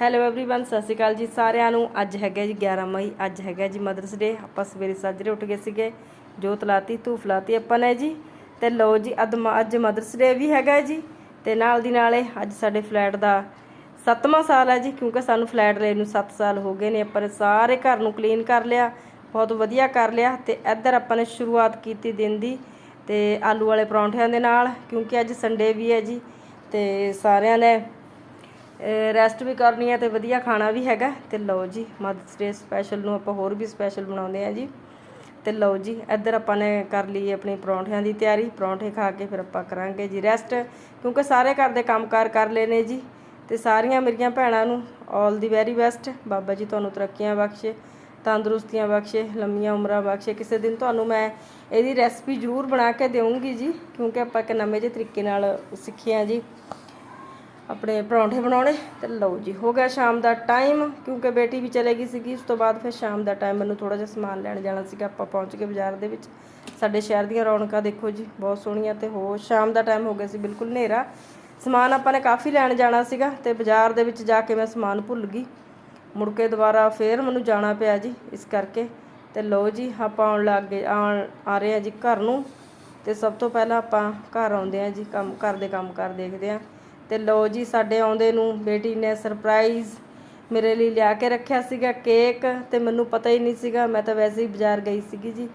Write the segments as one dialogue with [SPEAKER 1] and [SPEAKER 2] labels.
[SPEAKER 1] Hello everyone ਸਤਿ ਸ਼੍ਰੀ ਅਕਾਲ ਜੀ ਸਾਰਿਆਂ ਨੂੰ ਅੱਜ ਹੈਗਾ ਜੀ 11 ਮਈ ਅੱਜ ਹੈਗਾ ਜੀ ਮਦਰਸ ਡੇ ਆਪਾਂ ਸਵੇਰੇ ਸਾਜਰੇ ਉੱਠ ਗਏ ਸੀਗੇ ਜੋਤ ਲਾਤੀ ਧੂਫ ਲਾਤੀ ਆਪਾਂ ਨੇ ਜੀ ਤੇ ਲਓ ਜੀ ਅੱਜ ਮ- ਅੱਜ ਮਦਰਸ ਡੇ ਵੀ ਹੈਗਾ ਜੀ ਤੇ ਨਾਲ ਦੀ ਨਾਲੇ ਅੱਜ ਸਾਡੇ ਫਲੈਟ ਦਾ ਸੱਤਵਾਂ ਸਾਲ ਹੈ ਜੀ ਕਿਉਂਕਿ ਸਾਨੂੰ ਫਲੈਟ ਲਏ ਨੂੰ 7 ਸਾਲ ਹੋ ਗਏ ਨੇ ਆਪਾਂ ਨੇ ਸਾਰੇ ਘਰ ਨੂੰ ਕਲੀਨ ਕਰ ਲਿਆ ਬਹੁਤ ਵਧੀਆ ਕਰ ਲਿਆ ਤੇ ਇੱਧਰ ਆਪਾਂ ਨੇ ਸ਼ੁਰੂਆਤ ਕੀਤੀ ਦਿਨ ਦੀ ਤੇ ਆਲੂ ਵਾਲੇ ਪਰੌਂਠਿਆਂ ਦੇ ਨਾਲ ਕਿਉਂਕਿ ਅੱਜ ਸੰਡੇ ਵੀ ਹੈ ਜੀ ਤੇ ਸਾਰਿਆਂ ਨੇ ਰੈਸਟ ਵੀ ਕਰਨੀ ਹੈ ਤੇ ਵਧੀਆ ਖਾਣਾ ਵੀ ਹੈਗਾ ਤੇ ਲਓ ਜੀ ਮਦਰਸ ਡੇ ਸਪੈਸ਼ਲ ਨੂੰ ਆਪਾਂ ਹੋਰ ਵੀ ਸਪੈਸ਼ਲ ਬਣਾਉਂਦੇ ਆ ਜੀ। ਤੇ ਲਓ ਜੀ, ਇੱਧਰ ਆਪਾਂ ਨੇ ਕਰ ਲਈ ਆਪਣੀ ਪਰੌਂਠਿਆਂ ਦੀ ਤਿਆਰੀ। ਪਰੌਂਠੇ ਖਾ ਕੇ ਫਿਰ ਆਪਾਂ ਕਰਾਂਗੇ ਜੀ ਰੈਸਟ ਕਿਉਂਕਿ ਸਾਰੇ ਘਰ ਦੇ ਕੰਮਕਾਰ ਕਰ ਲਏ ਨੇ ਜੀ। ਤੇ ਸਾਰੀਆਂ ਮੇਰੀਆਂ ਭੈਣਾਂ ਨੂੰ 올 ਦੀ ਵੈਰੀ ਬੈਸਟ ਬਾਬਾ ਜੀ ਤੁਹਾਨੂੰ ਤਰੱਕੀਆਂ ਬਖਸ਼ੇ, ਤੰਦਰੁਸਤੀਆਂ ਬਖਸ਼ੇ, ਲੰਮੀਆਂ ਉਮਰਾਂ ਬਖਸ਼ੇ। ਕਿਸੇ ਦਿਨ ਤੁਹਾਨੂੰ ਮੈਂ ਇਹਦੀ ਰੈਸਪੀ ਜ਼ਰੂਰ ਬਣਾ ਕੇ ਦੇਵਾਂਗੀ ਜੀ, ਕਿਉਂਕਿ ਆਪਾਂ ਇੱਕ ਨਵੇਂ ਜਿਹੇ ਤਰੀਕੇ ਨਾਲ ਸਿੱਖਿਆ ਜੀ। ਆਪਣੇ ਪਰੌਂਠੇ ਬਣਾਉਣੇ ਤੇ ਲਓ ਜੀ, ਹੋ ਗਿਆ ਸ਼ਾਮ ਦਾ ਟਾਈਮ, ਕਿਉਂਕਿ ਬੇਟੀ ਵੀ ਚਲੇ ਗਈ ਸੀਗੀ, ਉਸ ਤੋਂ ਬਾਅਦ ਫਿਰ ਸ਼ਾਮ ਦਾ ਟਾਈਮ ਮੈਨੂੰ ਥੋੜਾ ਜਿਹਾ ਸਮਾਨ ਲੈਣ ਜਾਣਾ ਸੀਗਾ, ਆਪਾਂ ਪਹੁੰਚ ਗਏ ਬਾਜ਼ਾਰ ਦੇ ਵਿੱਚ। ਸਾਡੇ ਸ਼ਹਿਰ ਦੀਆਂ ਰੌਣਕਾਂ ਦੇਖੋ ਜੀ, ਬਹੁਤ ਸੋਹਣੀਆਂ ਤੇ ਹੋ, ਸ਼ਾਮ ਦਾ ਟਾਈਮ ਹੋ ਗਿਆ ਸੀ, ਬਿਲਕੁਲ ਹਨੇਰਾ। ਸਮਾਨ ਆਪਾਂ ਨੇ ਕਾਫੀ ਲੈਣ ਜਾਣਾ ਸੀਗਾ ਤੇ ਬਾਜ਼ਾਰ ਦੇ ਵਿੱਚ ਜਾ ਕੇ ਮੈਂ ਸਮਾਨ ਭੁੱਲ ਗਈ। ਮੁੜ ਕੇ ਦੁਬਾਰਾ ਫੇਰ ਮੈਨੂੰ ਜਾਣਾ ਪਿਆ ਜੀ, ਇਸ ਕਰਕੇ। ਤੇ ਲਓ ਜੀ, ਆਪਾਂ ਆਉਣ ਲੱਗ ਗਏ, ਆਉਣ ਆ ਰਹੇ ਆ ਜੀ ਘਰ ਨੂੰ। ਤੇ ਸਭ ਤੋਂ ਪਹਿਲਾਂ ਆਪਾਂ ਘਰ ਆਉਂਦੇ ਆ ਜੀ, ਕੰਮ, ਘਰ ਦੇ ਕੰਮ ਕਰ ਦੇਖਦੇ ਆ ਤੇ ਲਓ ਜੀ, ਸਾਡੇ ਆਉਂਦੇ ਨੂੰ ਬੇਟੀ ਨੇ ਸਰਪ੍ਰਾਈਜ਼ ਮੇਰੇ ਲਈ ਲਿਆ ਕੇ ਰੱਖਿਆ ਸੀਗਾ ਕੇਕ ਤੇ ਮੈਨੂੰ ਪਤਾ ਹੀ ਨਹੀਂ ਸੀਗਾ, ਮੈਂ ਤਾਂ ਵੈਸੇ ਹੀ ਬਾਜ਼ਾਰ ਗਈ ਸੀਗੀ ਜੀ।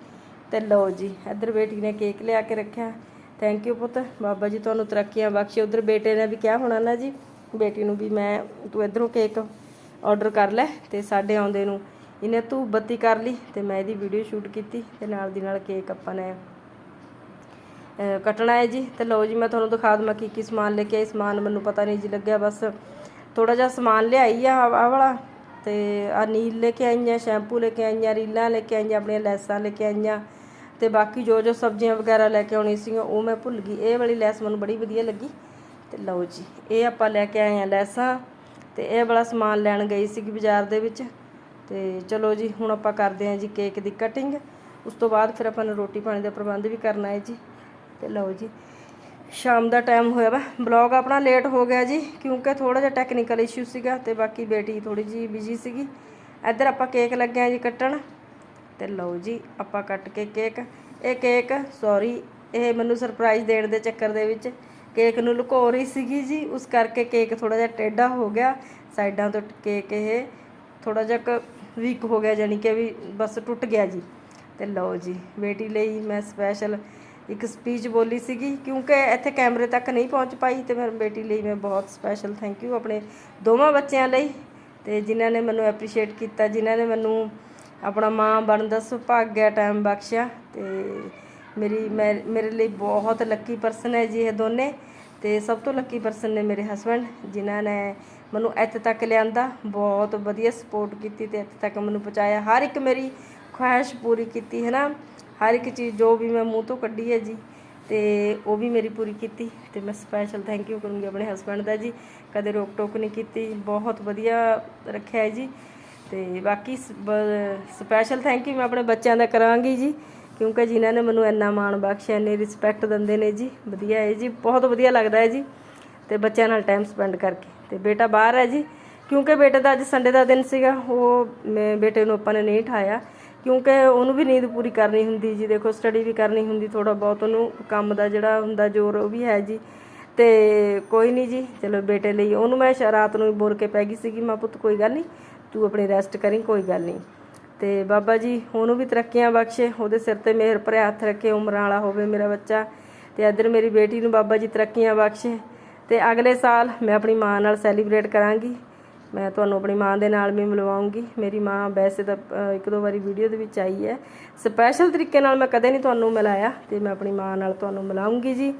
[SPEAKER 1] ਤੇ ਲਓ ਜੀ, ਇੱਧਰ ਬੇਟੀ ਨੇ ਕੇਕ ਲਿਆ ਕੇ ਰੱਖਿਆ। ਥੈਂਕ ਯੂ ਪੁੱਤ, ਬਾਬਾ ਜੀ ਤੁਹਾਨੂੰ ਤਰੱਕੀਆਂ ਬਖਸ਼ੇ। ਉਧਰ ਬੇਟੇ ਨੇ ਵੀ ਕਿਹਾ ਹੋਣਾ ਨਾ ਜੀ, ਬੇਟੀ ਨੂੰ ਵੀ ਮੈਂ ਤੂੰ ਇਧਰੋਂ ਕੇਕ ਆਰਡਰ ਕਰ ਲੈ ਤੇ ਸਾਡੇ ਆਉਂਦੇ ਨੂੰ, ਇਹਨੇ ਧੂਪ ਬੱਤੀ ਕਰ ਲਈ ਤੇ ਮੈਂ ਇਹਦੀ ਵੀਡੀਓ ਸ਼ੂਟ ਕੀਤੀ ਤੇ ਨਾਲ ਦੀ ਨਾਲ ਕੇਕ ਆਪਾਂ ਨੇ ਕੱਟਣਾ ਹੈ ਜੀ। ਤੇ ਲਓ ਜੀ, ਮੈਂ ਤੁਹਾਨੂੰ ਦਿਖਾ ਦਵਾਂ ਕੀ ਕੀ ਸਮਾਨ ਲੈ ਕੇ ਆਈ। ਸਮਾਨ ਮੈਨੂੰ ਪਤਾ ਨਹੀਂ ਜੀ ਲੱਗਿਆ, ਬਸ ਥੋੜਾ ਜਿਹਾ ਸਮਾਨ ਲਿਆਈ ਆ ਆਹ ਵਾਲਾ। ਤੇ ਆ ਨੀਲ ਲੈ ਕੇ ਆਈਆਂ, ਸ਼ੈਂਪੂ ਲੈ ਕੇ ਆਈਆਂ, ਰੀਲਾਂ ਲੈ ਕੇ ਆਈਆਂ, ਆਪਣੀਆਂ ਲੈਸਾਂ ਲੈ ਕੇ ਆਈਆਂ। ਤੇ ਬਾਕੀ ਜੋ ਜੋ ਸਬਜ਼ੀਆਂ ਵਗੈਰਾ ਲੈ ਕੇ ਆਉਣੀ ਸੀਗੀਆਂ, ਉਹ ਮੈਂ ਭੁੱਲ ਗਈ। ਇਹ ਵਾਲੀ ਲੈਸ ਮੈਨੂੰ ਬੜੀ ਵਧੀਆ ਲੱਗੀ। ਤੇ ਲਓ ਜੀ, ਇਹ ਆਪਾਂ ਲੈ ਕੇ ਆਏ ਆ ਲੈਸਾਂ। ਤੇ ਇਹ ਵਾਲਾ ਸਮਾਨ ਲੈਣ ਗਈ ਸੀਗੀ ਬਾਜ਼ਾਰ ਦੇ ਵਿੱਚ। ਤੇ ਚਲੋ ਜੀ, ਹੁਣ ਆਪਾਂ ਕਰਦੇ ਹਾਂ ਜੀ ਕੇਕ ਦੀ ਕਟਿੰਗ। ਉਸ ਤੋਂ ਬਾਅਦ ਫਿਰ ਆਪਾਂ ਨੂੰ ਰੋਟੀ ਪਾਣੀ ਦਾ ਪ੍ਰਬੰਧ ਵੀ ਕਰਨਾ ਹੈ ਜੀ। ਤੇ ਲਓ ਜੀ। ਸ਼ਾਮ ਦਾ ਟਾਈਮ ਹੋਇਆ ਵਾ। ਬਲੌਗ ਆਪਣਾ ਲੇਟ ਹੋ ਗਿਆ ਜੀ, ਕਿਉਂਕਿ ਥੋੜਾ ਜਿਹਾ ਟੈਕਨੀਕਲ ਇਸ਼ੂ ਸੀਗਾ ਤੇ ਬਾਕੀ ਬੇਟੀ ਥੋੜੀ ਜੀ ਬਿਜ਼ੀ ਸੀਗੀ। ਇੱਧਰ ਆਪਾਂ ਕੇਕ ਲੱਗਿਆ ਜੀ ਕੱਟਣ। ਤੇ ਲਓ ਜੀ, ਆਪਾਂ ਕੱਟ ਕੇ ਕੇਕ ਇਹ ਕੇਕ ਸੌਰੀ ਇਹ ਮੈਨੂੰ ਸਰਪ੍ਰਾਈਜ਼ ਦੇਣ ਦੇ ਚੱਕਰ ਦੇ ਵਿੱਚ ਕੇਕ ਨੂੰ ਲੁਕੋ ਰਹੀ ਸੀਗੀ ਜੀ। ਉਸ ਕਰਕੇ ਕੇਕ ਥੋੜਾ ਜਿਹਾ ਟੇਢਾ ਹੋ ਗਿਆ। ਸਾਈਡਾਂ ਤੋਂ ਕੇਕ ਇਹ ਥੋੜਾ ਜਿਹਾ ਵੀਕ ਹੋ ਗਿਆ ਜਾਨੀ ਕਿ ਵੀ ਬਸ ਟੁੱਟ ਗਿਆ ਜੀ। ਤੇ ਲਓ ਜੀ, ਬੇਟੀ ਲਈ ਮੈਂ ਸਪੈਸ਼ਲ ਇੱਕ ਸਪੀਚ ਬੋਲੀ ਸੀਗੀ, ਕਿਉਂਕਿ ਇੱਥੇ ਕੈਮਰੇ ਤੱਕ ਨਹੀਂ ਪਹੁੰਚ ਪਾਈ ਤੇ ਮੇਰੀ ਬੇਟੀ ਲਈ ਮੈਂ ਬਹੁਤ ਸਪੈਸ਼ਲ ਥੈਂਕ ਯੂ ਆਪਣੇ ਦੋਵਾਂ ਬੱਚਿਆਂ ਲਈ ਤੇ ਜਿਨ੍ਹਾਂ ਨੇ ਮੈਨੂੰ ਐਪਰੀਸ਼ੀਏਟ ਕੀਤਾ, ਜਿਨ੍ਹਾਂ ਨੇ ਮੈਨੂੰ ਆਪਣਾ ਮਾਂ ਬਣਨ ਦਾ ਸੁਭਾਗਿਆ ਟਾਈਮ ਬਖਸ਼ਿਆ ਤੇ ਮੇਰੀ, ਮੈਂ, ਮੇਰੇ ਲਈ ਬਹੁਤ ਲੱਕੀ ਪਰਸਨ ਹੈ ਜੀ ਇਹ ਦੋਨੇ ਤੇ ਸਭ ਤੋਂ ਲੱਕੀ ਪਰਸਨ ਨੇ ਮੇਰੇ ਹਸਬੰਡ ਜਿਨ੍ਹਾਂ ਨੇ ਮੈਨੂੰ ਇੱਥੇ ਤੱਕ ਲਿਆਂਦਾ, ਬਹੁਤ ਵਧੀਆ ਸਪੋਰਟ ਕੀਤੀ ਤੇ ਇੱਥੇ ਤੱਕ ਮੈਨੂੰ ਪਹੁੰਚਾਇਆ, ਹਰ ਇੱਕ ਮੇਰੀ ਖੁਆਇਸ਼ ਪੂਰੀ ਕੀਤੀ ਹੈ ਨਾ ਹਰ ਇੱਕ ਚੀਜ਼ ਜੋ ਵੀ ਮੈਂ ਮੂੰਹ ਤੋਂ ਕੱਢੀ ਹੈ ਜੀ, ਤੇ ਉਹ ਵੀ ਮੇਰੀ ਪੂਰੀ ਕੀਤੀ, ਤੇ ਮੈਂ ਸਪੈਸ਼ਲ ਥੈਂਕ ਯੂ ਕਰੂੰਗੀ ਆਪਣੇ ਹਸਬੰਡ ਦਾ ਜੀ, ਕਦੇ ਰੋਕ ਟੋਕ ਨਹੀਂ ਕੀਤੀ, ਬਹੁਤ ਵਧੀਆ ਰੱਖਿਆ ਹੈ ਜੀ, ਤੇ ਬਾਕੀ ਸਪੈਸ਼ਲ ਥੈਂਕ ਯੂ ਮੈਂ ਆਪਣੇ ਬੱਚਿਆਂ ਦਾ ਕਰਾਂਗੀ ਜੀ, ਕਿਉਂਕਿ ਜਿਨ੍ਹਾਂ ਨੇ ਮੈਨੂੰ ਇੰਨਾ ਮਾਣ ਬਖਸ਼ਿਆ, ਇੰਨੀ ਰਿਸਪੈਕਟ ਦਿੰਦੇ ਨੇ ਜੀ, ਵਧੀਆ ਹੈ ਜੀ, ਬਹੁਤ ਵਧੀਆ ਲੱਗਦਾ ਹੈ ਜੀ, ਤੇ ਬੱਚਿਆਂ ਨਾਲ ਟਾਈਮ ਸਪੈਂਡ ਕਰਕੇ, ਤੇ ਬੇਟਾ ਬਾਹਰ ਹੈ ਜੀ, ਕਿਉਂਕਿ ਬੇਟੇ ਦਾ ਅੱਜ ਸੰਡੇ ਦਾ ਦਿਨ ਸੀਗਾ, ਉਹ ਮੈਂ, ਬੇਟੇ ਨੂੰ ਆਪਾਂ ਨੇ ਨਹੀਂ ਠਾਇਆ ਕਿਉਂਕਿ ਉਹਨੂੰ ਵੀ ਨੀਂਦ ਪੂਰੀ ਕਰਨੀ ਹੁੰਦੀ ਜੀ, ਦੇਖੋ ਸਟੱਡੀ ਵੀ ਕਰਨੀ ਹੁੰਦੀ ਥੋੜਾ ਬਹੁਤ ਉਹਨੂੰ ਕੰਮ ਦਾ ਜਿਹੜਾ ਹੁੰਦਾ ਜ਼ੋਰ ਉਹ ਵੀ ਹੈ ਜੀ। ਤੇ ਕੋਈ ਨਹੀਂ ਜੀ, ਚਲੋ ਬੇਟੇ ਲਈ ਉਹਨੂੰ ਮੈਂ ਰਾਤ ਨੂੰ ਬੋਲ ਕੇ ਪੈ ਗਈ ਸੀਗੀ, ਮਾਂ ਪੁੱਤ ਕੋਈ ਗੱਲ ਨਹੀਂ ਤੂੰ ਆਪਣੀ ਰੈਸਟ ਕਰੀ, ਕੋਈ ਗੱਲ ਨਹੀਂ ਤੇ ਬਾਬਾ ਜੀ ਉਹਨੂੰ ਵੀ ਤਰੱਕੀਆਂ ਬਖਸ਼ੇ, ਉਹਦੇ ਸਿਰ ਤੇ ਮਿਹਰ ਭਰਿਆ ਹੱਥ ਰੱਖੇ, ਉਮਰਾਂ ਵਾਲਾ ਹੋਵੇ ਮੇਰਾ ਬੱਚਾ। ਤੇ ਇੱਧਰ ਮੇਰੀ ਬੇਟੀ ਨੂੰ ਬਾਬਾ ਜੀ ਤਰੱਕੀਆਂ ਬਖਸ਼ੇ। ਤੇ ਅਗਲੇ ਸਾਲ ਮੈਂ ਆਪਣੀ ਮਾਂ ਨਾਲ ਸੈਲੀਬ੍ਰੇਟ ਕਰਾਂਗੀ। ਮੈਂ ਤੁਹਾਨੂੰ ਆਪਣੀ ਮਾਂ ਦੇ ਨਾਲ ਵੀ ਮਿਲਵਾਉਂਗੀ। ਮੇਰੀ ਮਾਂ ਵੈਸੇ ਤਾਂ ਇੱਕ ਦੋ ਵਾਰੀ ਵੀਡੀਓ ਦੇ ਵਿੱਚ ਆਈ ਹੈ। ਸਪੈਸ਼ਲ ਤਰੀਕੇ ਨਾਲ ਮੈਂ ਕਦੇ ਨਹੀਂ ਤੁਹਾਨੂੰ ਮਿਲਾਇਆ ਤੇ ਮੈਂ ਆਪਣੀ ਮਾਂ ਨਾਲ ਤੁਹਾਨੂੰ ਮਿਲਾਉਂਗੀ ਜੀ।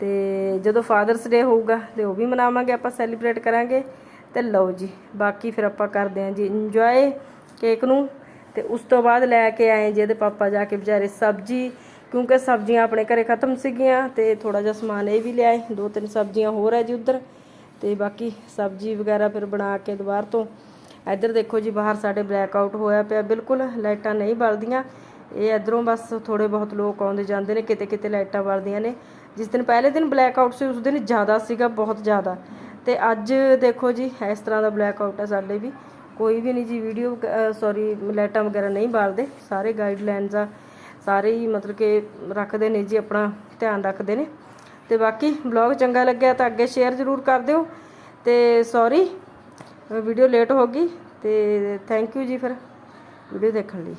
[SPEAKER 1] ਤੇ ਜਦੋਂ ਫਾਦਰਸ ਡੇ ਹੋਊਗਾ ਤੇ ਉਹ ਵੀ ਮਨਾਵਾਂਗੇ, ਆਪਾਂ ਸੈਲੀਬ੍ਰੇਟ ਕਰਾਂਗੇ। ਤੇ ਲਓ ਜੀ, ਬਾਕੀ ਫਿਰ ਆਪਾਂ ਕਰਦੇ ਹਾਂ ਜੀ ਇੰਜੋਏ ਕੇਕ ਨੂੰ। ਤੇ ਉਸ ਤੋਂ ਬਾਅਦ ਲੈ ਕੇ ਆਏ ਜੀ ਇਹਦੇ ਪਾਪਾ ਜਾ ਕੇ ਵਿਚਾਰੇ ਸਬਜ਼ੀ, ਕਿਉਂਕਿ ਸਬਜ਼ੀਆਂ ਆਪਣੇ ਘਰੇ ਖਤਮ ਸੀਗੀਆਂ ਤੇ ਥੋੜਾ ਜਿਹਾ ਸਮਾਨ ਇਹ ਵੀ ਲਿਆਏ। ਦੋ ਤਿੰਨ ਸਬਜ਼ੀਆਂ ਹੋਰ ਹੈ ਜੀ ਉਧਰ। ਤੇ ਬਾਕੀ ਸਬਜ਼ੀ ਵਗੈਰਾ ਫਿਰ ਬਣਾ ਕੇ ਦੁਬਾਰ ਤੋਂ ਇੱਧਰ ਦੇਖੋ ਜੀ, ਬਾਹਰ ਸਾਡੇ ਬਲੈਕ ਆਊਟ ਹੋਇਆ ਪਿਆ। ਬਿਲਕੁਲ ਲਾਈਟਾਂ ਨਹੀਂ ਬਲਦੀਆਂ। ਇਹ ਇਧਰੋਂ ਬਸ ਥੋੜੇ ਬਹੁਤ ਲੋਕ ਆਉਂਦੇ ਜਾਂਦੇ ਨੇ, ਕਿਤੇ ਕਿਤੇ ਲਾਈਟਾਂ ਬਲਦੀਆਂ ਨੇ। ਜਿਸ ਦਿਨ ਪਹਿਲੇ ਦਿਨ ਬਲੈਕ ਆਊਟ ਸੀ, ਉਸ ਦਿਨ ਜ਼ਿਆਦਾ ਸੀਗਾ, ਬਹੁਤ ਜ਼ਿਆਦਾ। ਤੇ ਅੱਜ ਦੇਖੋ ਜੀ, ਇਸ ਤਰ੍ਹਾਂ ਦਾ ਬਲੈਕ ਆਊਟ ਹੈ ਸਾਡੇ ਵੀ। ਕੋਈ ਵੀ ਨਹੀਂ ਜੀ ਵੀਡੀਓ ਸੌਰੀ ਲਾਈਟਾਂ ਵਗੈਰਾ ਨਹੀਂ ਬਾਲਦੇ। ਸਾਰੇ ਗਾਈਡਲਾਈਨਸ ਆ। ਸਾਰੇ ਹੀ ਮਤਲਬ ਕਿ ਰੱਖਦੇ ਨੇ ਜੀ, ਆਪਣਾ ਧਿਆਨ ਰੱਖਦੇ ਨੇ। ਤੇ ਬਾਕੀ ਬਲੌਗ ਚੰਗਾ ਲੱਗਿਆ ਤਾਂ ਅੱਗੇ ਸ਼ੇਅਰ ਜ਼ਰੂਰ ਕਰ ਦਿਓ। ਤੇ ਸੌਰੀ ਵੀਡੀਓ ਲੇਟ ਹੋ ਗਈ ਤੇ ਥੈਂਕ ਯੂ ਜੀ ਫਿਰ ਵੀਡੀਓ ਦੇਖਣ ਲਈ।